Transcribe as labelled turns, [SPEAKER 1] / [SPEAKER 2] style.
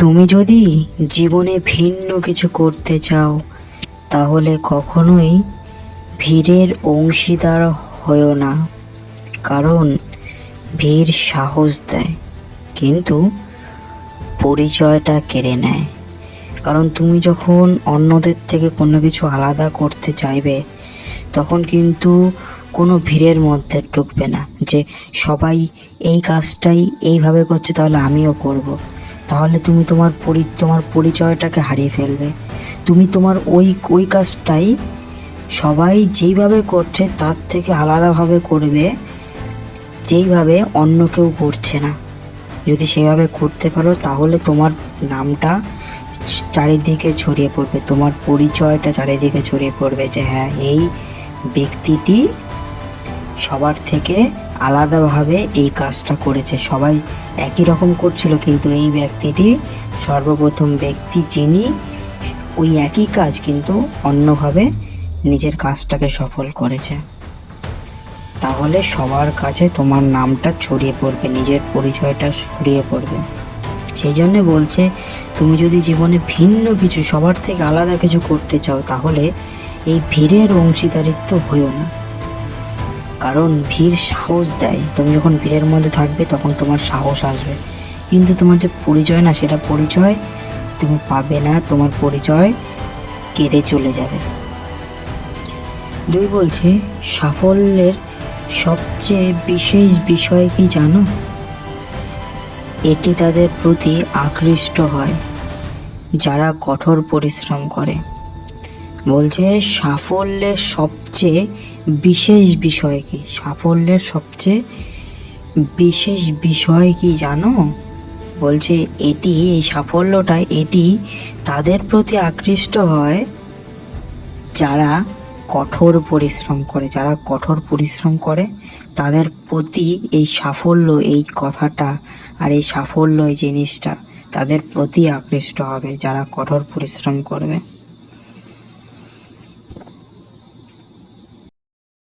[SPEAKER 1] তুমি যদি জীবনে ভিন্ন কিছু করতে চাও, তাহলে কখনোই ভিড়ের অংশীদার হয়েও না কারণ ভিড় সাহস দেয়, কিন্তু পরিচয়টা কেড়ে নেয় কারণ তুমি যখন অন্যদের থেকে কোনো কিছু আলাদা করতে চাইবে, তখন কিন্তু কোনো ভিড়ের মধ্যে ঢুকবে না যে সবাই এই কাজটাই এইভাবে করছে, তাহলে আমিও করব। তাহলে তুমি তোমার পরি, তোমার পরিচয়টাকে হারিয়ে ফেলবে। তুমি তোমার ওই ওই কাজটাই সবাই যেইভাবে করছে তার থেকে আলাদাভাবে করবে, যেইভাবে অন্য কেউ করছে না। যদি সেভাবে করতে পারো তাহলে তোমার নামটা চারিদিকে ছড়িয়ে পড়বে, তোমার পরিচয়টা চারিদিকে ছড়িয়ে পড়বে যে হ্যাঁ এই ব্যক্তিটি সবার থেকে আলাদাভাবে এই কাজটা করেছে। সবাই একই রকম করছিল, কিন্তু এই ব্যক্তিটি সর্বপ্রথম ব্যক্তি যিনি, ওই একই কাজ কিন্তু অন্যভাবে নিজের কাজটাকে সফল করেছে। তাহলে সবার কাছে তোমার নামটা ছড়িয়ে পড়বে, নিজের পরিচয়টা ছড়িয়ে পড়বে। সেই জন্য বলছে, তুমি যদি জীবনে ভিন্ন কিছু, সবার থেকে আলাদা কিছু করতে চাও, তাহলে এই ভিড়ের অংশীদারিত্ব হয়েও না। কারণ ভিড় সাহস দেয়। তুমি যখন ভিড়ের মধ্যে থাকবে, তখন তোমার সাহস আসবে। কিন্তু তোমার যে পরিচয় না, সেটা পরিচয় তুমি পাবে না। তোমার পরিচয় কেড়ে চলে যাবে। দুই বলছে, সাফল্যের সবচেয়ে বিশেষ বিষয় কি জানো? এটি তাদের প্রতি আকৃষ্ট হয়। যারা কঠোর পরিশ্রম করে। বলছে, সাফল্যের সবচেয়ে বিশেষ বিষয় কি? সাফল্যের সবচেয়ে বিশেষ বিষয় কি জানো? বলছে, এটি, এই সাফল্যটা, এটি তাদের প্রতি আকৃষ্ট হয় যারা কঠোর পরিশ্রম করে। যারা কঠোর পরিশ্রম করে, তাদের প্রতি এই সাফল্য, এই কথাটা আর এই সাফল্য, এই জিনিসটা তাদের প্রতি আকৃষ্ট হবে যারা কঠোর পরিশ্রম করবে।